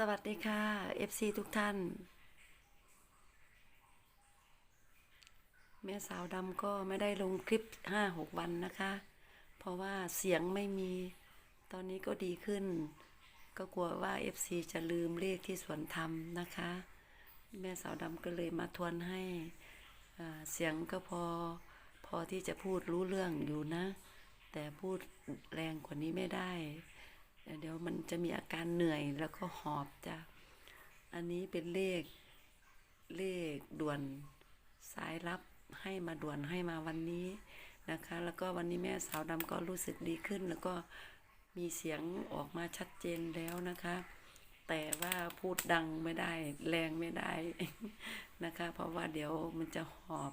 สวัสดีค่ะ FC ทุกท่าน แม่สาวดำก็ไม่ได้ลงคลิป5-6วันนะคะ เพราะว่าเสียงไม่มีตอนนี้ก็ดีขึ้น ก็กลัวว่า FC จะลืมเลขที่สวนธรรมนะคะ แม่สาวดำก็เลยมาทวนให้เสียงก็พอพอที่จะพูดรู้เรื่องอยู่นะ แต่พูดแรงกว่านี้ไม่ได้ เดี๋ยวมันจะมีอาการเหนื่อยแล้วก็หอบจ้ะ อันนี้เป็นเลขเลขด่วนสายรับให้มาด่วนให้มาวันนี้นะคะ แล้วก็วันนี้แม่สาวดำก็รู้สึกดีขึ้น แล้วก็มีเสียงออกมาชัดเจนแล้วนะคะ แต่ว่าพูดดังไม่ได้แรงไม่ได้นะคะ เพราะว่าเดี๋ยวมันจะหอบ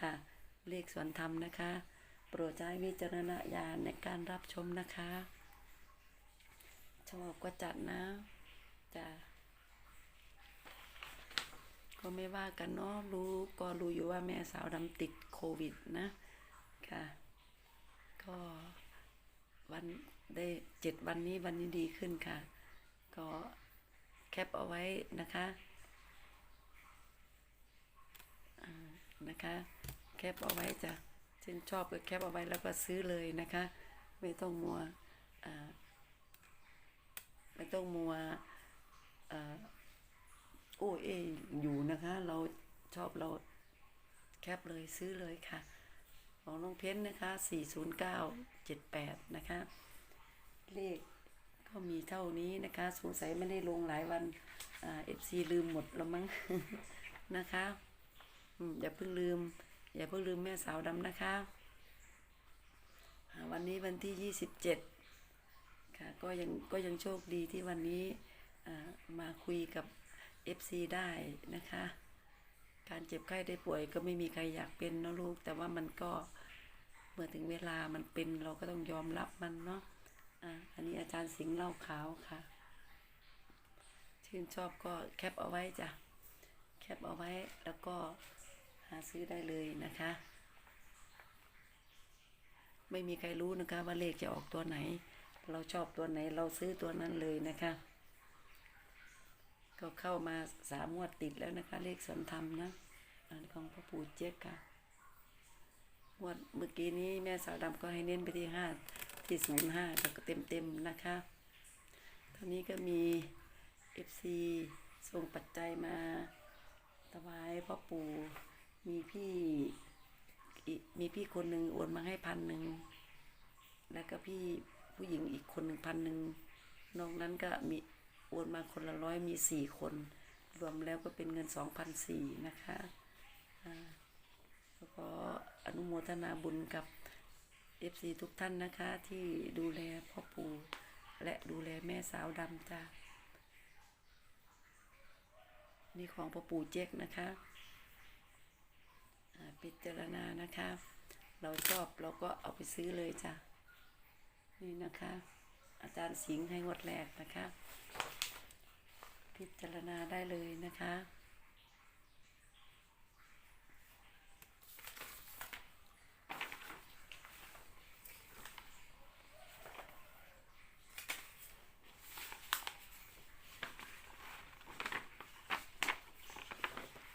ค่ะ เลขสวนธรรมนะคะ โปรดใช้วิจารณญาณในการรับชมนะคะ ชอบก็จัดนะจะก็ไม่ว่ากันเนาะรู้ก็รู้อยู่ว่าแม่สาวดำติดโควิดนะค่ะ ก็วันได้เจ็ดวันนี้วันนี้ดีขึ้นค่ะ ก็แคปเอาไว้นะคะนะคะแคปเอาไว้จ้ะชื่นชอบก็แคปเอาไว้แล้วก็ซื้อเลยนะคะ ไม่ต้องมัวอ่า ไม่ต้องมัวอ่อโอ้เออยู่นะคะ เราชอบเราแคปเลยซื้อเลยค่ะ ของน้องเพ้นนะคะ 40978 นะคะ เลขก็มีเท่านี้นะคะ สงสัยไม่ได้ลงหลายวันเอ่า FC ลืมหมดแล้วมั้งนะคะอย่าเพิ่งลืม อย่าเพิ่งลืมแม่สาวดำนะคะ วันนี้วันที่ 27 ค่ะก็ยังก็ยังโชคดีที่วันนี้มาคุยกับ FC ได้นะคะ การเจ็บไข้ได้ป่วยก็ไม่มีใครอยากเป็นนะลูก แต่ว่ามันก็เมื่อถึงเวลามันเป็นเราก็ต้องยอมรับมันเนาะอ่าอันนี้อาจารย์สิงห์เล่าขาวค่ะ ชื่นชอบก็แคปเอาไว้จ้ะ แคปเอาไว้แล้วก็หาซื้อได้เลยนะคะ ไม่มีใครรู้นะคะว่าเลขจะออกตัวไหน เราชอบตัวไหนเราซื้อตัวนั้นเลยนะคะ ก็เข้ามาสามวดติดแล้วนะคะ เลขสนธรรมนะอันของพ่อปู่เจ๊กค่ะงวดเมื่อกี้นี้แม่สาวดำก็ให้เน้นไปที่ห้าที่ศูนย์ห้าก็เต็มเต็มนะคะเท่านี้ก็มีเอฟซีส่งปัจจัยมาถวายพ่อปู่มีพี่มีพี่คนหนึ่งโอนมาให้พันหนึ่งแล้วก็พี่ ผู้หญิงอีกคนหนึ่งพันหนึ่งนอกนั้นก็มีโอนมาคนละร้อยมีสี่คน รวมแล้วก็เป็นเงินสองพันสี่นะคะแล้วก็อนุโมทนาบุญกับเอฟซีทุกท่านนะคะ ที่ดูแลพ่อปู่และดูแลแม่สาวดำจ้านี่ของพ่อปู่เจ๊กนะคะอ่าพิจารณานะคะ เราชอบเราก็เอาไปซื้อเลยจ้ะ นี่นะคะ อาจารย์สิงห์ให้งวดแรกนะคะ พิจารณาได้เลยนะคะ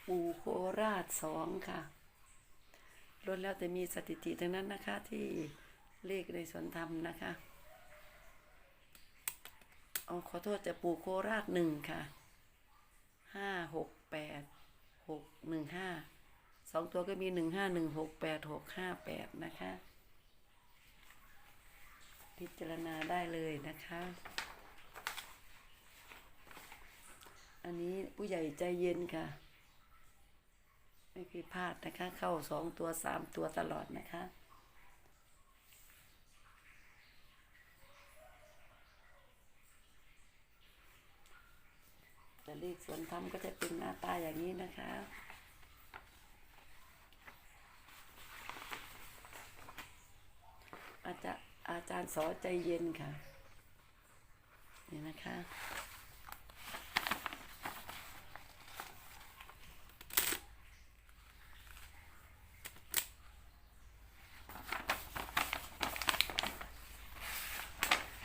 ปูโคราชสองค่ะล้วนแล้วแต่มีสถิติทั้งนั้นนะคะที่ เลขในสวนธรรมนะคะเอาขอโทษจะปูโคราชหนึ่งค่ะห้าหกแปดหกหนึ่งห้าสองตัวก็มีหนึ่งห้าหนึ่งหกแปดหกห้าแปดนะคะ พิจารณาได้เลยนะคะ อันนี้ผู้ใหญ่ใจเย็นค่ะ ไม่เคยพลาดนะคะ เข้าสองตัวสามตัวตลอดนะคะ แต่เลขส่วนธรรมก็จะเป็นหน้าตาอย่างนี้นะคะอาจารย์อาจารย์สอใจเย็นค่ะ นี่นะคะ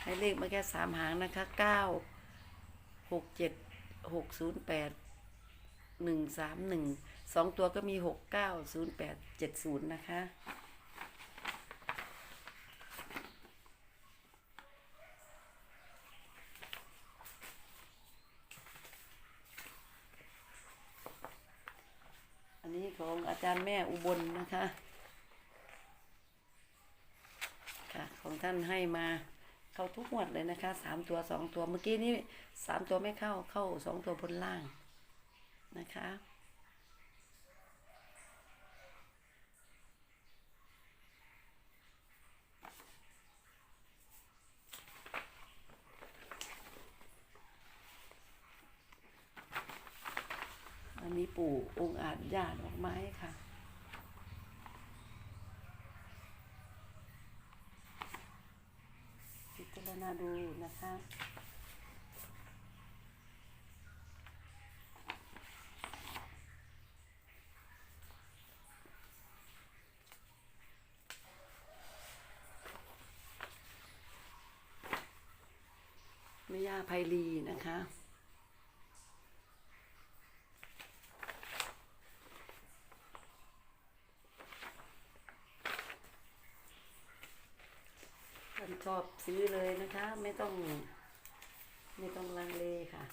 ให้เลขมาแค่สามหางนะคะเก้าหกเจ็ด หกศูนย์แปดหนึ่งสามหนึ่งสองตัวก็มีหกเก้าศูนย์แปดเจ็ดศูนย์นะคะอันนี้ของอาจารย์แม่อุบลนะคะ ค่ะ ของท่านให้มา เข้าทุกงวดเลยนะคะสามตัวสองตัวเมื่อกี้นี้สามตัวไม่เข้าเข้าสองตัวบนล่างนะคะอันนี้ปู่องค์อาจญาติดอกไม้ค่ะ พิจาร ณาดูนะคะ ไม่ย่าไพลีนะคะ ท่านช อบซื้อเลยนะคะ ไม่ต้อง ไม่ต้องลังเลค่ะ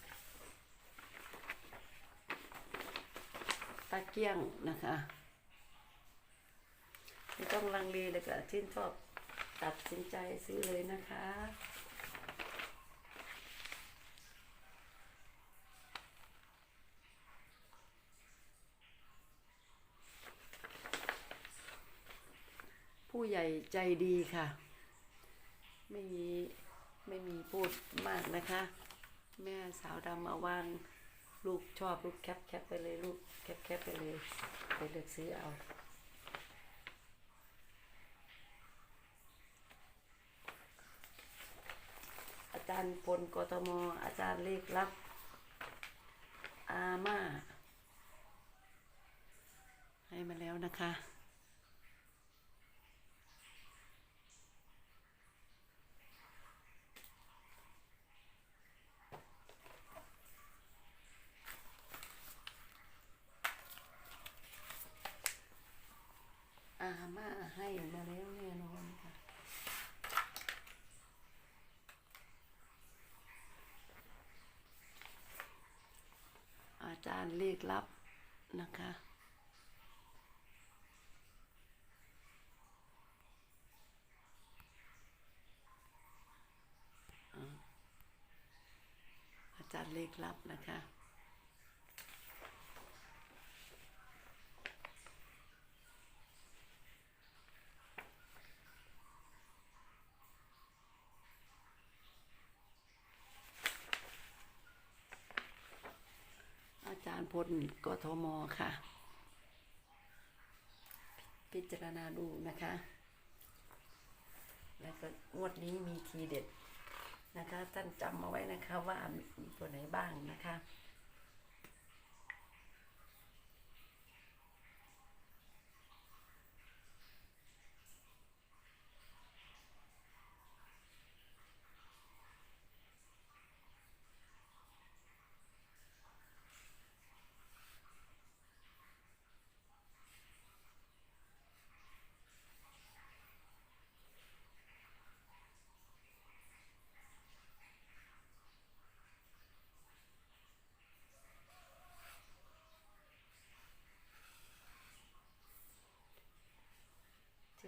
ตาเกี้ยงนะคะ ไม่ต้องลังเลเลยค่ะชื่นชอบตัดสินใจซื้อเลยนะคะผู้ใหญ่ใจดีค่ะ ไม่มี ไม่มีพูดมากนะคะ แม่สาวดำมาวาง ลูกชอบลูกแคปแคปไปเลยลูกแคปแคปไปเลย ไปเลือกซื้อเอาอาจารย์พลกทม อาจารย์เลขลับ อาม่า ให้มาแล้วนะคะ ม่าให้มาแล้วแน่นอนค่ะ อาจารย์เลขลับนะคะอาอาจารย์เลขลับนะคะ อาจารย์พลกทมค่ะ พิจารณาดูนะคะ แล้วก็งวดนี้มีทีเด็ดนะคะ ท่านจำเอาไว้นะคะว่ามีตัวไหนบ้างนะคะ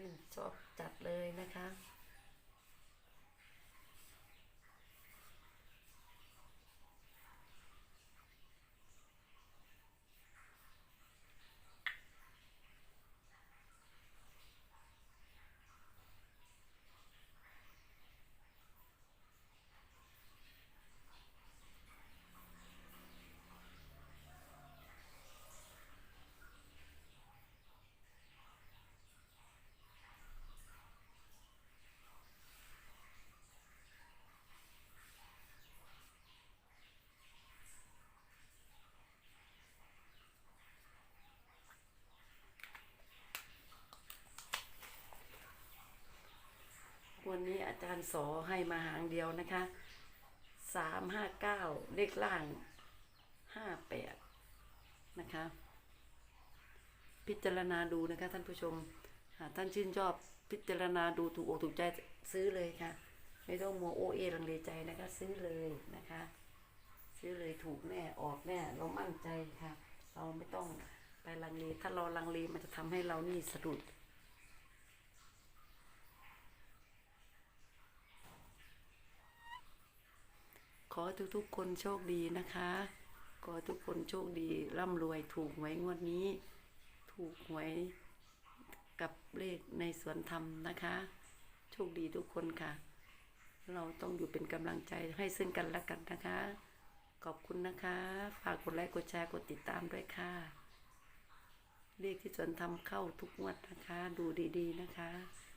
ชื่นชอบจัดเลยนะคะ จารย์สอให้มาหางเดียวนะคะสามห้าเก้าเลขล่างห้าแปดนะคะ พิจารณาดูนะคะท่านผู้ชมหาท่านชื่นชอบพิจารณาดูถูกอกถูกใจซื้อเลยค่ะ ไม่ต้องมัวโอเอลังเลใจนะคะ ซื้อเลยนะคะ ซื้อเลยถูกแน่ออกแน่เรามั่นใจค่ะ เราไม่ต้องไปลังเลถ้าเราลังเลมันจะทำให้เรานี่สะดุด อให้ทุกๆ คนโชคดีนะคะ ขอทุกคนโชคดีร่ำรวยถูกหวยงวดนี้ ถูกหวยกับเลขในสวนธรรมนะคะ โชคดีทุกคนค่ะ เราต้องอยู่เป็นกำลังใจให้ซึ่งกันและกันนะคะ ขอบคุณนะคะ ฝากกดไลค์กดแชร์กดติดตามด้วยค่ะ เลขที่สวนธรรมเข้าทุกงวดนะคะ ดูดีๆนะคะ